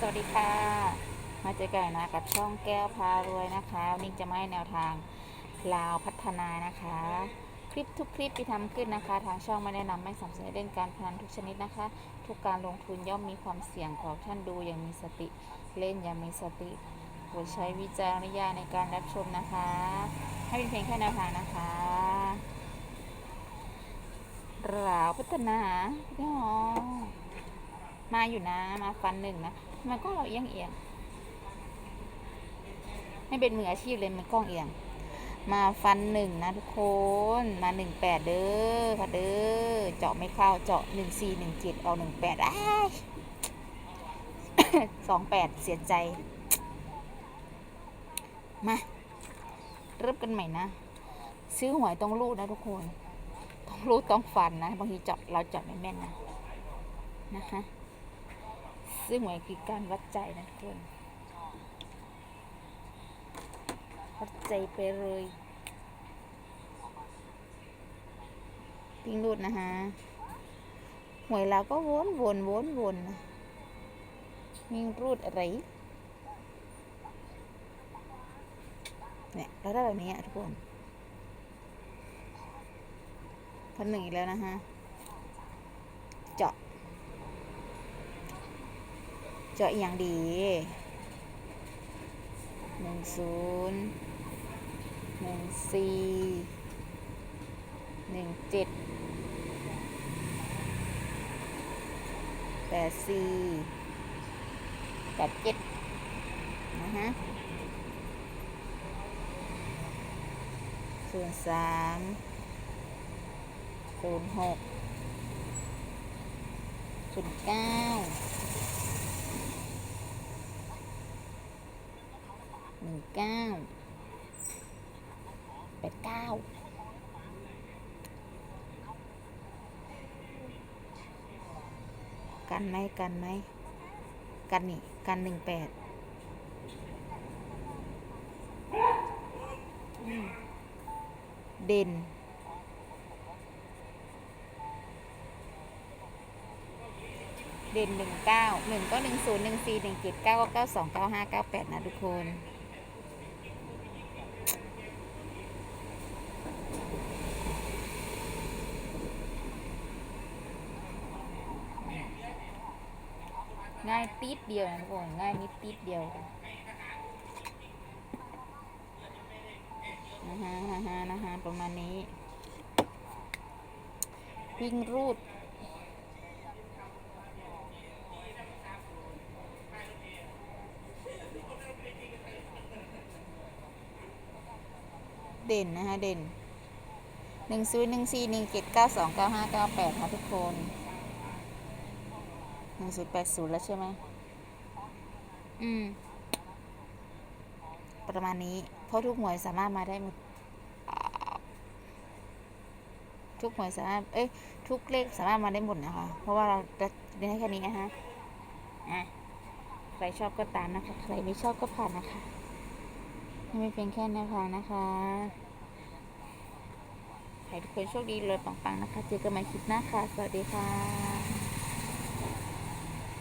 สวัสดีค่ะ มาเจอกันนะกับช่องแก้วพารวยนะคะวันนี้จะมาให้แนวทางลาวพัฒนานะคะ คลิปทุกคลิปที่ทำขึ้นนะคะ ทางช่องไม่แนะนำไม่สนับสนุนเล่นการพนันทุกชนิดนะคะ ทุกการลงทุนย่อมมีความเสี่ยงขอท่านดูอย่างมีสติเล่นอย่างมีสติโปรดใช้วิจารณญาณในการรับชมนะคะ ให้เป็นเพียงแค่แนวทางนะคะลาวพัฒนาพี่น้องมาอยู่นะมาฟันหนึ่งนะ มันก็เราเอียงเอียงไม่เป็นมืออาชีพเลยมันกล้องเอียง มาฟันหนึ่งนะทุกคนมาหนึ่งแปดเด้อค่ะเด้อเจาะไม่เข้าเจาะหนึ่งสี่หนึ่งเจ็ดเอาหนึ่งแปดอ้ายสองแปดเสียใจ มา เริ่มกันใหม่นะ ซื้อหวยต้องรูดนะทุกคน ต้องรูดต้องฟันนะ บางทีเจาะเราเจาะไม่แม่นนะนะคะ ซึ่งหมายคือการวัดใจนะทุกคน วัดใจไปเลยติ้งรูดนะคะหวยเราก็วนวนวนวนมีรูดอะไร เนี่ยเราได้แบบนี้อะทุกคนพันหนึ่งอีกแล้วนะฮะ เจาะ เจาะอย่างดีหนึ่งศูนย์หนึ่งสี่หนึ่งเจ็ดแปดสี่แปดเจ็ดนะฮะศูนย์สามศูนย์หกศูนย์เก้า หนึ่ง เก้าแปดเก้ากันไหมกันไหมกันนี่ กันหนึ่งแปดเด่น เด่นหนึ่งเก้าหนึ่งก็หนึ่งศูนย์หนึ่งสี่หนึ่งเจ็ดเก้าก็เก้าสองเก้าห้าเก้าแปดนะทุกคน ง่ายติดเดียวนะทุกคนง่ายนิดติดเดียวนะฮะนะฮะนะฮะประมาณนี้ วิ่งรูดเด่นนะคะเด่นหนึ่งศูนย์หนึ่งสี่หนึ่งเจ็ดเก้าสองเก้าห้าเก้าแปดค่ะทุกคน หนึ่งศูนย์แปดศูนย์แล้วใช่ไหม อืม ประมาณนี้ เพราะทุกหมวยสามารถมาได้หมดอ่าทุกหมวยสามารถ เอ้ย ทุกเลขสามารถมาได้หมดนะคะ เพราะว่าเราจะเรียนให้แค่นี้นะคะอะใครชอบก็ตามนะคะ ใครไม่ชอบก็ผ่านนะคะให้ไม่เพียงแค่แนวทางนะคะให้ทุกคนโชคดีเลยปังๆนะคะ เจอกันใหม่คลิปหน้าค่ะ สวัสดีค่ะ